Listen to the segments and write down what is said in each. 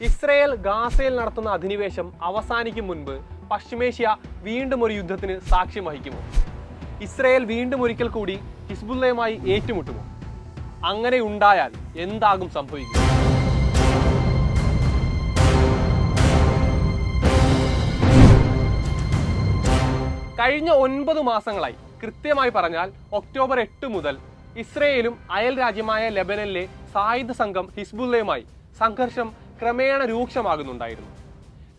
Israel ഗാസയിൽ നടത്തുന്ന അധിനിവേശം അവസാനിക്കും മുൻപ് പശ്ചിമേഷ്യ വീണ്ടും ഒരു യുദ്ധത്തിന് സാക്ഷ്യം വഹിക്കുമോ? ഇസ്രയേൽ വീണ്ടും ഒരിക്കൽ കൂടി ഹിസ്ബുല്ലയുമായി ഏറ്റുമുട്ടുമോ? അങ്ങനെ ഉണ്ടായാൽ എന്താകും സംഭവിക്കുക? കഴിഞ്ഞ ഒൻപത് മാസങ്ങളായി കൃത്യമായി പറഞ്ഞാൽ ഒക്ടോബർ എട്ട് മുതൽ ഇസ്രയേലും അയൽ രാജ്യമായ ലെബനനിലെ സായുധ സംഘം ഹിസ്ബുല്ലയുമായി സംഘർഷം ക്രമേണ രൂക്ഷമാകുന്നുണ്ടായിരുന്നു.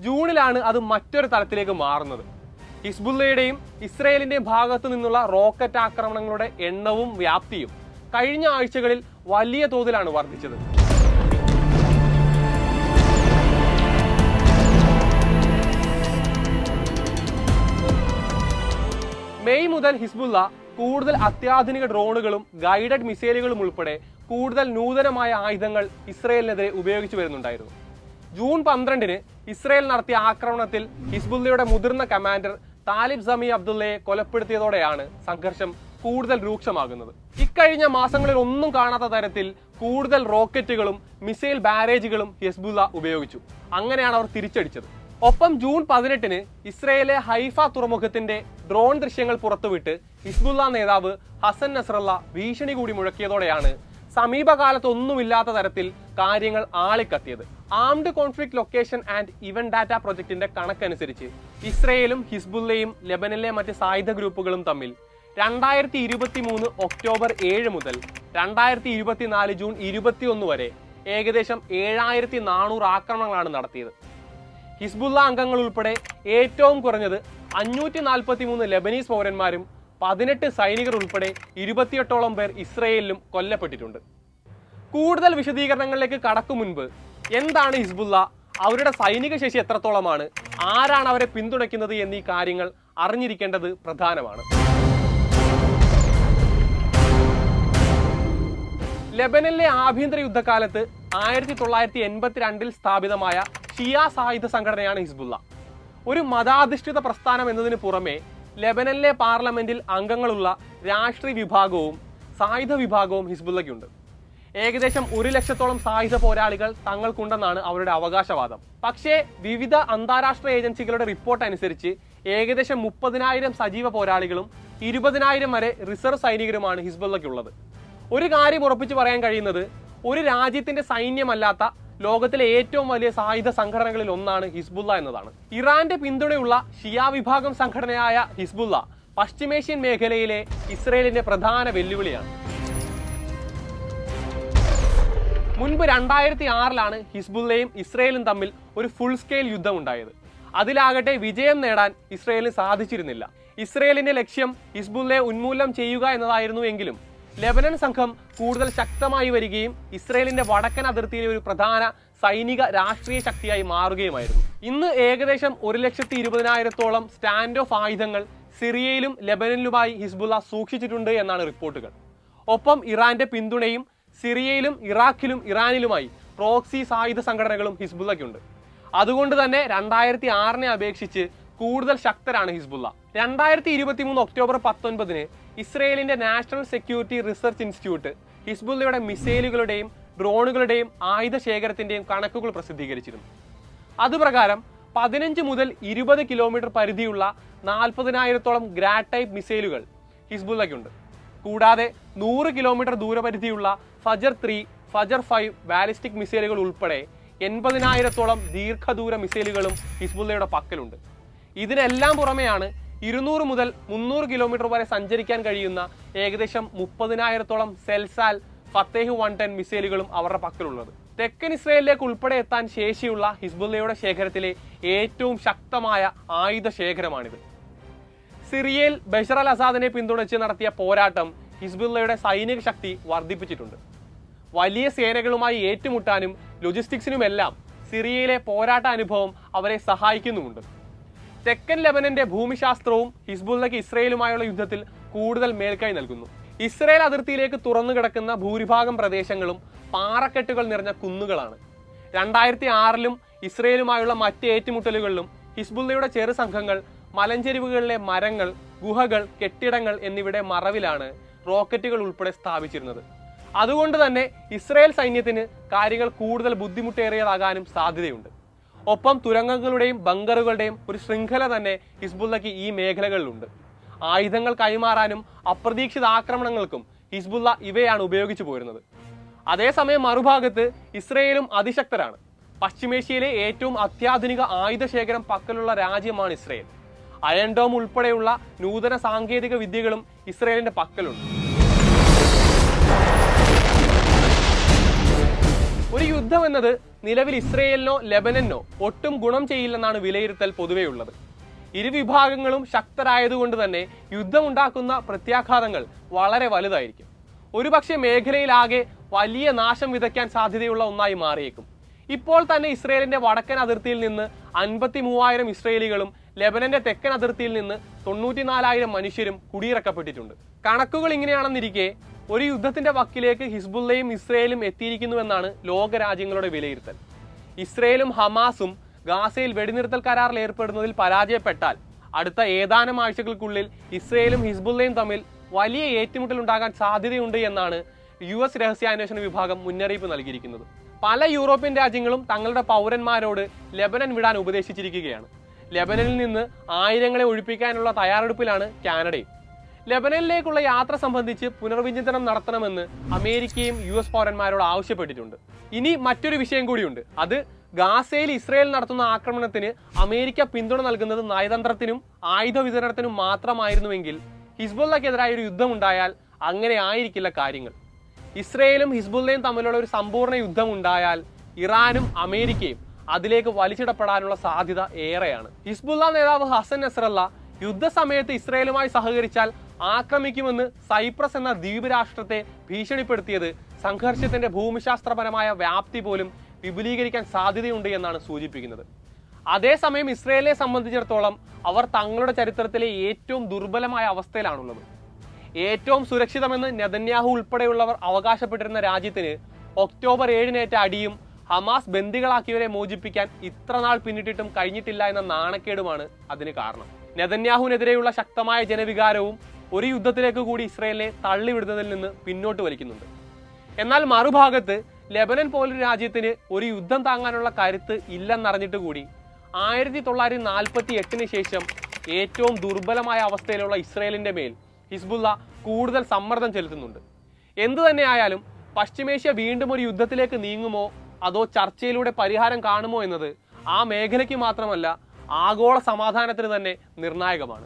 ജൂണിലാണ് അത് മറ്റൊരു തലത്തിലേക്ക് മാറുന്നത്. ഹിസ്ബുല്ലയുടെയും ഇസ്രയേലിന്റെയും ഭാഗത്തു നിന്നുള്ള റോക്കറ്റ് ആക്രമണങ്ങളുടെ എണ്ണവും വ്യാപ്തിയും കഴിഞ്ഞ ആഴ്ചകളിൽ വലിയ തോതിലാണ് വർദ്ധിച്ചത്. മെയ് മുതൽ ഹിസ്ബുല്ല കൂടുതൽ അത്യാധുനിക ഡ്രോണുകളും ഗൈഡഡ് മിസൈലുകളും ഉൾപ്പെടെ കൂടുതൽ നൂതനമായ ആയുധങ്ങൾ ഇസ്രയേലിനെതിരെ ഉപയോഗിച്ചു വരുന്നുണ്ടായിരുന്നു. ജൂൺ പന്ത്രണ്ടിന് ഇസ്രയേൽ നടത്തിയ ആക്രമണത്തിൽ ഹിസ്ബുല്ലയുടെ മുതിർന്ന കമാൻഡർ താലിബ് സമി അബ്ദുള്ളയെ കൊലപ്പെടുത്തിയതോടെയാണ് സംഘർഷം കൂടുതൽ രൂക്ഷമാകുന്നത്. ഇക്കഴിഞ്ഞ മാസങ്ങളിൽ ഒന്നും കാണാത്ത തരത്തിൽ കൂടുതൽ റോക്കറ്റുകളും മിസൈൽ ബാരേജുകളും ഹിസ്ബുല്ല ഉപയോഗിച്ചു. അങ്ങനെയാണ് അവർ തിരിച്ചടിച്ചത്. ഒപ്പം ജൂൺ പതിനെട്ടിന് ഇസ്രയേലെ ഹൈഫ തുറമുഖത്തിന്റെ ഡ്രോൺ ദൃശ്യങ്ങൾ പുറത്തുവിട്ട് ഹിസ്ബുല്ല നേതാവ് ഹസൻ നസ്രല്ല ഭീഷണി കൂടി മുഴക്കിയതോടെയാണ് സമീപകാലത്തൊന്നുമില്ലാത്ത തരത്തിൽ കാര്യങ്ങൾ ആളിക്കത്തിയത്. Armed conflict location and event data പ്രൊജക്ടിന്റെ കണക്കനുസരിച്ച് ഇസ്രയേലും ഹിസ്ബുല്ലയും ലെബനിലെ മറ്റ് സായുധ ഗ്രൂപ്പുകളും തമ്മിൽ രണ്ടായിരത്തി ഇരുപത്തി മൂന്ന് ഒക്ടോബർ ഏഴ് മുതൽ രണ്ടായിരത്തി ഇരുപത്തിനാല് ജൂൺ ഇരുപത്തിയൊന്ന് വരെ ഏകദേശം ഏഴായിരത്തി നാനൂറ് ആക്രമണങ്ങളാണ് നടത്തിയത്. ഹിസ്ബുല്ല അംഗങ്ങൾ ഉൾപ്പെടെ ഏറ്റവും കുറഞ്ഞത് അഞ്ഞൂറ്റി നാൽപ്പത്തി മൂന്ന് ലെബനീസ് പൗരന്മാരും പതിനെട്ട് സൈനികർ ഉൾപ്പെടെ ഇരുപത്തിയെട്ടോളം പേർ ഇസ്രയേലിലും കൊല്ലപ്പെട്ടിട്ടുണ്ട്. കൂടുതൽ വിശദീകരണങ്ങളിലേക്ക് കടക്കും മുൻപ് എന്താണ് ഹിസ്ബുല്ല അവരുടെ സൈനിക ശേഷി എത്രത്തോളമാണ്? ആരാണ് അവരെ പിന്തുണയ്ക്കുന്നത് എന്നീ കാര്യങ്ങൾ അറിഞ്ഞിരിക്കേണ്ടത് പ്രധാനമാണ്. ലെബനനിലെ ആഭ്യന്തര യുദ്ധകാലത്ത് ആയിരത്തി തൊള്ളായിരത്തി എൺപത്തിരണ്ടിൽ സ്ഥാപിതമായ ഷിയ സായുധ സംഘടനയാണ് ഹിസ്ബുല്ല ഒരു മതാധിഷ്ഠിത പ്രസ്ഥാനം എന്നതിന് പുറമെ ലെബനനിലെ പാർലമെന്റിൽ അംഗങ്ങളുള്ള രാഷ്ട്രീയ വിഭാഗവും സായുധ വിഭാഗവും ഹിസ്ബുല്ലയ്ക്കുണ്ട് ഏകദേശം ഒരു ലക്ഷത്തോളം സായുധ പോരാളികൾ തങ്ങൾക്കുണ്ടെന്നാണ് അവരുടെ അവകാശവാദം. പക്ഷേ വിവിധ അന്താരാഷ്ട്ര ഏജൻസികളുടെ റിപ്പോർട്ട് അനുസരിച്ച് ഏകദേശം മുപ്പതിനായിരം സജീവ പോരാളികളും ഇരുപതിനായിരം വരെ റിസർവ് സൈനികരുമാണ് ഹിസ്ബുല്ലയ്ക്കുള്ളത് ഒരു കാര്യം ഉറപ്പിച്ചു പറയാൻ കഴിയുന്നത് ഒരു രാജ്യത്തിന്റെ സൈന്യമല്ലാത്ത ലോകത്തിലെ ഏറ്റവും വലിയ സായുധ സംഘടനകളിൽ ഒന്നാണ് ഹിസ്ബുള്ള എന്നതാണ്. ഇറാന്റെ പിന്തുണയുള്ള ഷിയ വിഭാഗം സംഘടനയായ ഹിസ്ബുള്ള പശ്ചിമേഷ്യൻ മേഖലയിലെ ഇസ്രയേലിന്റെ പ്രധാന വെല്ലുവിളിയാണ്. മുൻപ് രണ്ടായിരത്തി ആറിലാണ് ഹിസ്ബുല്ലയും ഇസ്രയേലും തമ്മിൽ ഒരു ഫുൾ സ്കെയിൽ യുദ്ധം ഉണ്ടായത്. അതിലാകട്ടെ വിജയം നേടാൻ ഇസ്രയേലിന് സാധിച്ചിരുന്നില്ല. ഇസ്രയേലിന്റെ ലക്ഷ്യം ഹിസ്ബുള്ളയെ ഉന്മൂലനം ചെയ്യുക എന്നതായിരുന്നു എങ്കിലും ലെബനൻ സംഘം കൂടുതൽ ശക്തമായി വരികയും ഇസ്രയേലിന്റെ വടക്കൻ അതിർത്തിയിലെ ഒരു പ്രധാന സൈനിക രാഷ്ട്രീയ ശക്തിയായി മാറുകയുമായിരുന്നു. ഇന്ന് ഏകദേശം ഒരു ലക്ഷത്തി ഇരുപതിനായിരത്തോളം സ്റ്റാൻഡ് ഓഫ് ആയുധങ്ങൾ സിറിയയിലും ലെബനനിലുമായി ഹിസ്ബുല്ല സൂക്ഷിച്ചിട്ടുണ്ട് എന്നാണ് റിപ്പോർട്ടുകൾ. ഒപ്പം ഇറാന്റെ പിന്തുണയും സിറിയയിലും ഇറാഖിലും ഇറാനിലുമായി പ്രോക്സി സായുധ സംഘടനകളും ഹിസ്ബുല്ലയ്ക്കുണ്ട് അതുകൊണ്ട് തന്നെ രണ്ടായിരത്തി ആറിനെ അപേക്ഷിച്ച് കൂടുതൽ ശക്തരാണ് ഹിസ്ബുല്ല രണ്ടായിരത്തി ഇരുപത്തി മൂന്ന് ഒക്ടോബർ പത്തൊൻപതിന് ഇസ്രയേലിന്റെ നാഷണൽ സെക്യൂരിറ്റി റിസർച്ച് ഇൻസ്റ്റിറ്റ്യൂട്ട് ഹിസ്ബുല്ലയുടെ മിസൈലുകളുടെയും ഡ്രോണുകളുടെയും ആയുധ ശേഖരത്തിന്റെയും കണക്കുകൾ പ്രസിദ്ധീകരിച്ചിരുന്നു. അതുപ്രകാരം പതിനഞ്ച് മുതൽ ഇരുപത് കിലോമീറ്റർ പരിധിയുള്ള നാൽപ്പതിനായിരത്തോളം ഗ്രാഡ് ടൈപ്പ് മിസൈലുകൾ ഹിസ്ബുല്ലയ്ക്കുണ്ട് കൂടാതെ നൂറ് കിലോമീറ്റർ ദൂരപരിധിയുള്ള ഫജർ ത്രീ ഫജർ ഫൈവ് ബാലിസ്റ്റിക് മിസൈലുകൾ ഉൾപ്പെടെ എൺപതിനായിരത്തോളം ദീർഘദൂര മിസൈലുകളും ഹിസ്ബുല്ലയുടെ പക്കലുണ്ട്. ഇതിനെല്ലാം പുറമെയാണ് ഇരുന്നൂറ് മുതൽ മുന്നൂറ് കിലോമീറ്റർ വരെ സഞ്ചരിക്കാൻ കഴിയുന്ന ഏകദേശം മുപ്പതിനായിരത്തോളം സെൽസാൽ ഫത്തേഹ് വൺ ടെൻ മിസൈലുകളും അവരുടെ പക്കലുള്ളത്. തെക്കൻ ഇസ്രയേലിലേക്ക് ഉൾപ്പെടെ എത്താൻ ശേഷിയുള്ള ഹിസ്ബുല്ലയുടെ ശേഖരത്തിലെ ഏറ്റവും ശക്തമായ ആയുധ ശേഖരമാണിത്. സിറിയയിൽ ബഷർ അൽ അസാദിനെ പിന്തുണച്ച് നടത്തിയ പോരാട്ടം ഹിസ്ബുല്ലയുടെ സൈനിക ശക്തി വർദ്ധിപ്പിച്ചിട്ടുണ്ട്. വലിയ സേനകളുമായി ഏറ്റുമുട്ടാനും ലോജിസ്റ്റിക്സിനുമെല്ലാം സിറിയയിലെ പോരാട്ട അനുഭവം അവരെ സഹായിക്കുന്നുമുണ്ട്. തെക്കൻ ലെബനന്റെ ഭൂമിശാസ്ത്രവും ഹിസ്ബുല്ലയ്ക്ക് ഇസ്രയേലുമായുള്ള യുദ്ധത്തിൽ കൂടുതൽ മേൽക്കൈ നൽകുന്നു. ഇസ്രയേൽ അതിർത്തിയിലേക്ക് തുറന്നു കിടക്കുന്ന ഭൂരിഭാഗം പ്രദേശങ്ങളും പാറക്കെട്ടുകൾ നിറഞ്ഞ കുന്നുകളാണ്. രണ്ടായിരത്തി ആറിലും ഇസ്രയേലുമായുള്ള മറ്റ് ഏറ്റുമുട്ടലുകളിലും ഹിസ്ബുല്ലയുടെ ചെറു സംഘങ്ങൾ മലഞ്ചെരിവുകളിലെ മരങ്ങൾ ഗുഹകൾ കെട്ടിടങ്ങൾ എന്നിവയുടെ മറവിലാണ് റോക്കറ്റുകൾ ഉൾപ്പെടെ സ്ഥാപിച്ചിരുന്നത്. അതുകൊണ്ട് തന്നെ ഇസ്രയേൽ സൈന്യത്തിന് കാര്യങ്ങൾ കൂടുതൽ ബുദ്ധിമുട്ടേറിയതാകാനും സാധ്യതയുണ്ട്. ഒപ്പം തുരങ്കങ്ങളുടെയും ബങ്കറുകളുടെയും ഒരു ശൃംഖല തന്നെ ഹിസ്ബുള്ളയ്ക്ക് ഈ മേഖലകളിലുണ്ട്. ആയുധങ്ങൾ കൈമാറാനും അപ്രതീക്ഷിത ആക്രമണങ്ങൾക്കും ഹിസ്ബുള്ള ഇവയാണ് ഉപയോഗിച്ചു പോരുന്നത്. അതേസമയം മറുഭാഗത്ത് ഇസ്രയേലും അതിശക്തരാണ്. പശ്ചിമേഷ്യയിലെ ഏറ്റവും അത്യാധുനിക ആയുധ പക്കലുള്ള രാജ്യമാണ് ഇസ്രയേൽ. അയൻഡോം ഉൾപ്പെടെയുള്ള നൂതന സാങ്കേതിക വിദ്യകളും ഇസ്രയേലിന്റെ പക്കലുണ്ട്. ഒരു യുദ്ധം എന്നത് നിലവിൽ ഇസ്രയേലിനോ ലെബനനോ ഒട്ടും ഗുണം ചെയ്യില്ലെന്നാണ് വിലയിരുത്തൽ പൊതുവെയുള്ളത് ഇരു വിഭാഗങ്ങളും ശക്തരായതുകൊണ്ട് തന്നെ യുദ്ധമുണ്ടാക്കുന്ന പ്രത്യാഘാതങ്ങൾ വളരെ വലുതായിരിക്കും. ഒരുപക്ഷെ മേഖലയിലാകെ വലിയ നാശം വിതയ്ക്കാൻ സാധ്യതയുള്ള ഒന്നായി മാറിയേക്കും. ഇപ്പോൾ തന്നെ ഇസ്രയേലിന്റെ വടക്കൻ അതിർത്തിയിൽ നിന്ന് അൻപത്തി മൂവായിരം ഇസ്രയേലികളും ലെബനന്റെ തെക്കൻ അതിർത്തിയിൽ നിന്ന് തൊണ്ണൂറ്റിനാലായിരം മനുഷ്യരും കുടിയിറക്കപ്പെട്ടിട്ടുണ്ട്. കണക്കുകൾ ഇങ്ങനെയാണെന്നിരിക്കെ ഒരു യുദ്ധത്തിന്റെ വക്കിലേക്ക് ഹിസ്ബുള്ളയും ഇസ്രയേലും എത്തിയിരിക്കുന്നുവെന്നാണ് ലോകരാജ്യങ്ങളുടെ വിലയിരുത്തൽ. ഇസ്രയേലും ഹമാസും ഗാസയിൽ വെടിനിർത്തൽ കരാറിൽ ഏർപ്പെടുന്നതിൽ പരാജയപ്പെട്ടാൽ അടുത്ത ഏതാനും ആഴ്ചകൾക്കുള്ളിൽ ഇസ്രയേലും ഹിസ്ബുല്ലയും തമ്മിൽ വലിയ ഏറ്റുമുട്ടൽ ഉണ്ടാകാൻ സാധ്യതയുണ്ട് എന്നാണ് യു എസ് രഹസ്യാന്വേഷണ വിഭാഗം മുന്നറിയിപ്പ് നൽകിയിരിക്കുന്നത്. പല യൂറോപ്യൻ രാജ്യങ്ങളും തങ്ങളുടെ പൗരന്മാരോട് ലെബനൻ വിടാൻ ഉപദേശിച്ചിരിക്കുകയാണ്. ലെബനനിൽ നിന്ന് ആയിരങ്ങളെ ഒഴിപ്പിക്കാനുള്ള തയ്യാറെടുപ്പിലാണ് കാനഡയും. ലെബനനിലേക്കുള്ള യാത്ര സംബന്ധിച്ച് പുനർവിചിന്തനം നടത്തണമെന്ന് അമേരിക്കയും യു എസ് പൗരന്മാരോട് ആവശ്യപ്പെട്ടിട്ടുണ്ട്. ഇനി മറ്റൊരു വിഷയം കൂടിയുണ്ട്. അത് ഗാസയിൽ ഇസ്രയേൽ നടത്തുന്ന ആക്രമണത്തിന് അമേരിക്ക പിന്തുണ നൽകുന്നത് നയതന്ത്രത്തിനും ആയുധ വിതരണത്തിനും മാത്രമായിരുന്നുവെങ്കിൽ ഹിസ്ബുള്ളക്കെതിരായ ഒരു യുദ്ധമുണ്ടായാൽ അങ്ങനെ ആയിരിക്കില്ല കാര്യങ്ങൾ. ഇസ്രയേലും ഹിസ്ബുള്ളയും തമ്മിലുള്ള ഒരു സമ്പൂർണ യുദ്ധം ഉണ്ടായാൽ ഇറാനും അമേരിക്കയും അതിലേക്ക് വലിച്ചിടപ്പെടാനുള്ള സാധ്യത ഏറെയാണ്. ഹിസ്ബുള്ള നേതാവ് ഹസൻ നസ്രല്ല യുദ്ധസമയത്ത് ഇസ്രയേലുമായി സഹകരിച്ചാൽ ആക്രമിക്കുമെന്ന് സൈപ്രസ് എന്ന ദ്വീപ് രാഷ്ട്രത്തെ ഭീഷണിപ്പെടുത്തിയത് സംഘർഷത്തിന്റെ ഭൂമിശാസ്ത്രപരമായ വ്യാപ്തി പോലും വിപുലീകരിക്കാൻ സാധ്യതയുണ്ട് എന്നാണ് സൂചിപ്പിക്കുന്നത്. അതേസമയം ഇസ്രയേലിനെ സംബന്ധിച്ചിടത്തോളം അവർ തങ്ങളുടെ ചരിത്രത്തിലെ ഏറ്റവും ദുർബലമായ അവസ്ഥയിലാണുള്ളത്. ഏറ്റവും സുരക്ഷിതമെന്ന് നെതന്യാഹു ഉൾപ്പെടെയുള്ളവർ അവകാശപ്പെട്ടിരുന്ന രാജ്യത്തിന് ഒക്ടോബർ ഏഴിനേറ്റ അടിയും ഹമാസ് ബന്ദികളാക്കിയവരെ മോചിപ്പിക്കാൻ ഇത്ര നാൾ പിന്നിട്ടിട്ടും കഴിഞ്ഞിട്ടില്ല എന്ന നാണക്കേടുമാണ് അതിന് കാരണം. നെതന്യാഹുവിനെതിരെയുള്ള ശക്തമായ ജനവികാരവും ഒരു യുദ്ധത്തിലേക്ക് കൂടി ഇസ്രയേലിനെ തള്ളിവിടുന്നതിൽ നിന്ന് പിന്നോട്ട് വലിക്കുന്നുണ്ട്. എന്നാൽ മറുഭാഗത്ത് ലെബനൻ പോലൊരു രാജ്യത്തിന് ഒരു യുദ്ധം താങ്ങാനുള്ള കരുത്ത് ഇല്ലെന്നറിഞ്ഞിട്ട് കൂടി ആയിരത്തി തൊള്ളായിരത്തി നാൽപ്പത്തി എട്ടിന് ശേഷം ഏറ്റവും ദുർബലമായ അവസ്ഥയിലുള്ള ഇസ്രയേലിന്റെ മേൽ ഹിസ്ബുള്ള കൂടുതൽ സമ്മർദ്ദം ചെലുത്തുന്നുണ്ട്. എന്തു തന്നെയായാലും പശ്ചിമേഷ്യ വീണ്ടും ഒരു യുദ്ധത്തിലേക്ക് നീങ്ങുമോ അതോ ചർച്ചയിലൂടെ പരിഹാരം കാണുമോ എന്നത് ആ മേഖലയ്ക്ക് മാത്രമല്ല ആഗോള സമാധാനത്തിന് തന്നെ നിർണായകമാണ്.